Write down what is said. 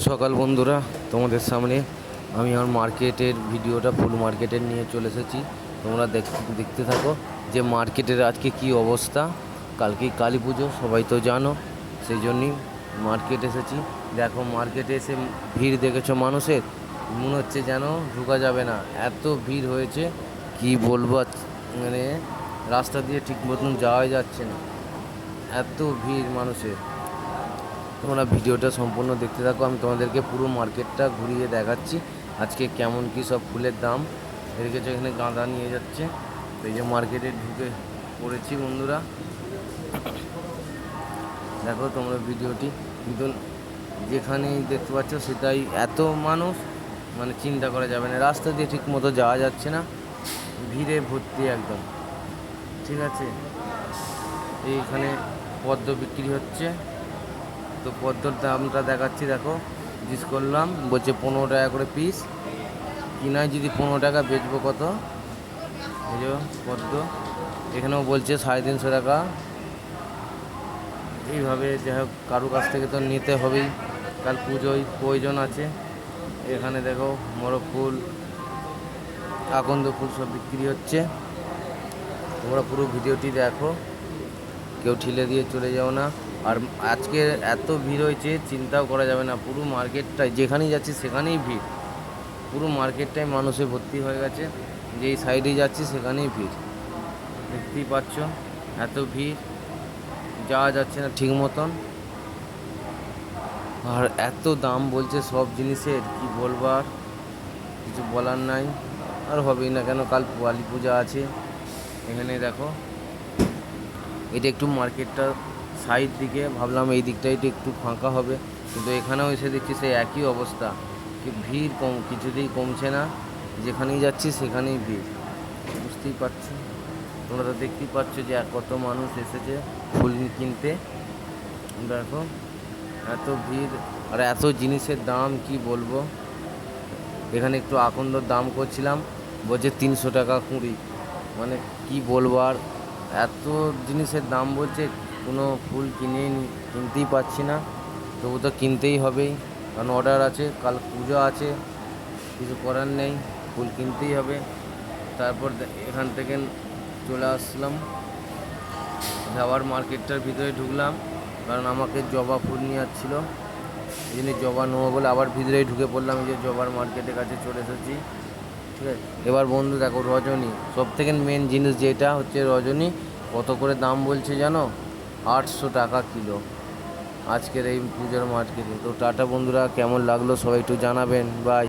সকাল বন্ধুরা তোমাদের সামনে। আমি আমার মার্কেটের ভিডিওটা ফুল মার্কেটের নিয়ে চলে এসেছি। তোমরা দেখ- দেখতে থাকো যে মার্কেটের আজকে কি অবস্থা। কালকেই কালী পুজো, সবাই তো জানো, সেই জন্যই মার্কেট এসেছি। দেখো মার্কেটে এসে ভিড় দেখেছ মানুষের? মনে হচ্ছে যেন ঢুকা যাবে না। এত ভিড় হয়েছে, কি বলব মানে রাস্তা দিয়ে ঠিক মতন যাওয়া যাচ্ছে না। এত ভিড় মানুষের। তোমরা ভিডিওটা সম্পূর্ণ দেখতে থাকো। আমি তোমাদেরকে পুরো মার্কেটটা ঘুরিয়ে দেখাচ্ছি। আজকে কেমন কি সব ফুলের দাম। এদিকে এখানে গাঁদা নিয়ে যাচ্ছে। এই যে মার্কেটে ঢুকে পড়েছি বন্ধুরা। দেখো তোমরা ভিডিওটি। কিন্তু যেখানেই দেখতে পাচ্ছ সেটাই এত মানুষ মানে চিন্তা করা যাবে না। রাস্তা দিয়ে ঠিক মতো যাওয়া যাচ্ছে না। ভিড়ে ভর্তি একদম। ঠিক আছে? এইখানে পদ্ম বিক্রি হচ্ছে। তো পদ্মর দামটা দেখাচ্ছি, দেখো। জিজ্ঞেস করলাম, বলছে পনেরো টাকা করে পিস কিনায় যদি পনেরো টাকা বেচবো কত? যে পদ্ম। এখানেও বলছে সাড়ে তিনশো টাকা। এইভাবে যাই হোক কারও কাছ থেকে তো নিতে হবেই। কাল পুজোয় প্রয়োজন আছে। এখানে দেখো, মোরগ ফুল, আকন্দ ফুল সব বিক্রি হচ্ছে। তোমরা পুরো ভিডিওটি দেখো। কেউ ঠেলে দিয়ে চলে যাও না। আর আজকে এত ভিড় হয়েছে, চিন্তাও করা যাবে না। পুরো মার্কেটটাই, যেখানেই যাচ্ছি সেখানেই ভিড়। পুরো মার্কেটটাই মানুষে ভর্তি হয়ে গেছে। যেই সাইডে যাচ্ছি সেখানেই ভিড়। দেখতেই পাচ্ছ, এত ভিড়। যাওয়া যাচ্ছে না ঠিক মতন। আর এত দাম বলছে সব জিনিসের, কি বলবার কিছু বলার নাই। আর হবেই না কেন, কাল কালী পূজা আছে। এখানে দেখো। এটা একটু মার্কেটটা সাইড দিকে, ভাবলাম এই দিকটাই একটু ফাঁকা হবে। কিন্তু এখানেও এসে দেখছি সেই একই অবস্থা। ভিড় কম, কিছুতেই কমছে না। যেখানেই যাচ্ছি সেখানেই ভিড়। বুঝতেই পারছি? তোমরা তো দেখতেই পাচ্ছ যে কত মানুষ এসেছে ফুল কিনতে। দেখো, এত ভিড় আর এত জিনিসের দাম কি বলব? এখানে একটু আকন্দর দাম করছিলাম। বলছে তিনশো টাকা কুড়ি। মানে কি বলব আর এত জিনিসের দাম বলছে, কোনো ফুল কিনে কিনতেই পাচ্ছি না। তবু তো কিনতেই হবেই। কারণ অর্ডার আছে, কাল পুজো আছে, কিছু করার নেই, ফুল কিনতেই হবে। তারপর এখান থেকে চলে আসলাম। আবার মার্কেটটার ভিতরে ঢুকলাম, কারণ আমাকে জবা ফুল নিয়ে যাচ্ছিল এই জন্য জবা নেব বলে আবার ভিতরেই ঢুকে পড়লাম যে জবার মার্কেটের কাছে চলে এসেছি। ঠিক আছে এবার বন্ধু দেখো রজনী সব থেকে মেন জিনিস যেটা হচ্ছে রজনী, কত করে দাম বলছে জানো? আটশো টাকা কিলো। আজকের এই পুজোর মার্কেটে তো টাটা বন্ধুরা, কেমন লাগল সবাই একটু জানাবেন। বাই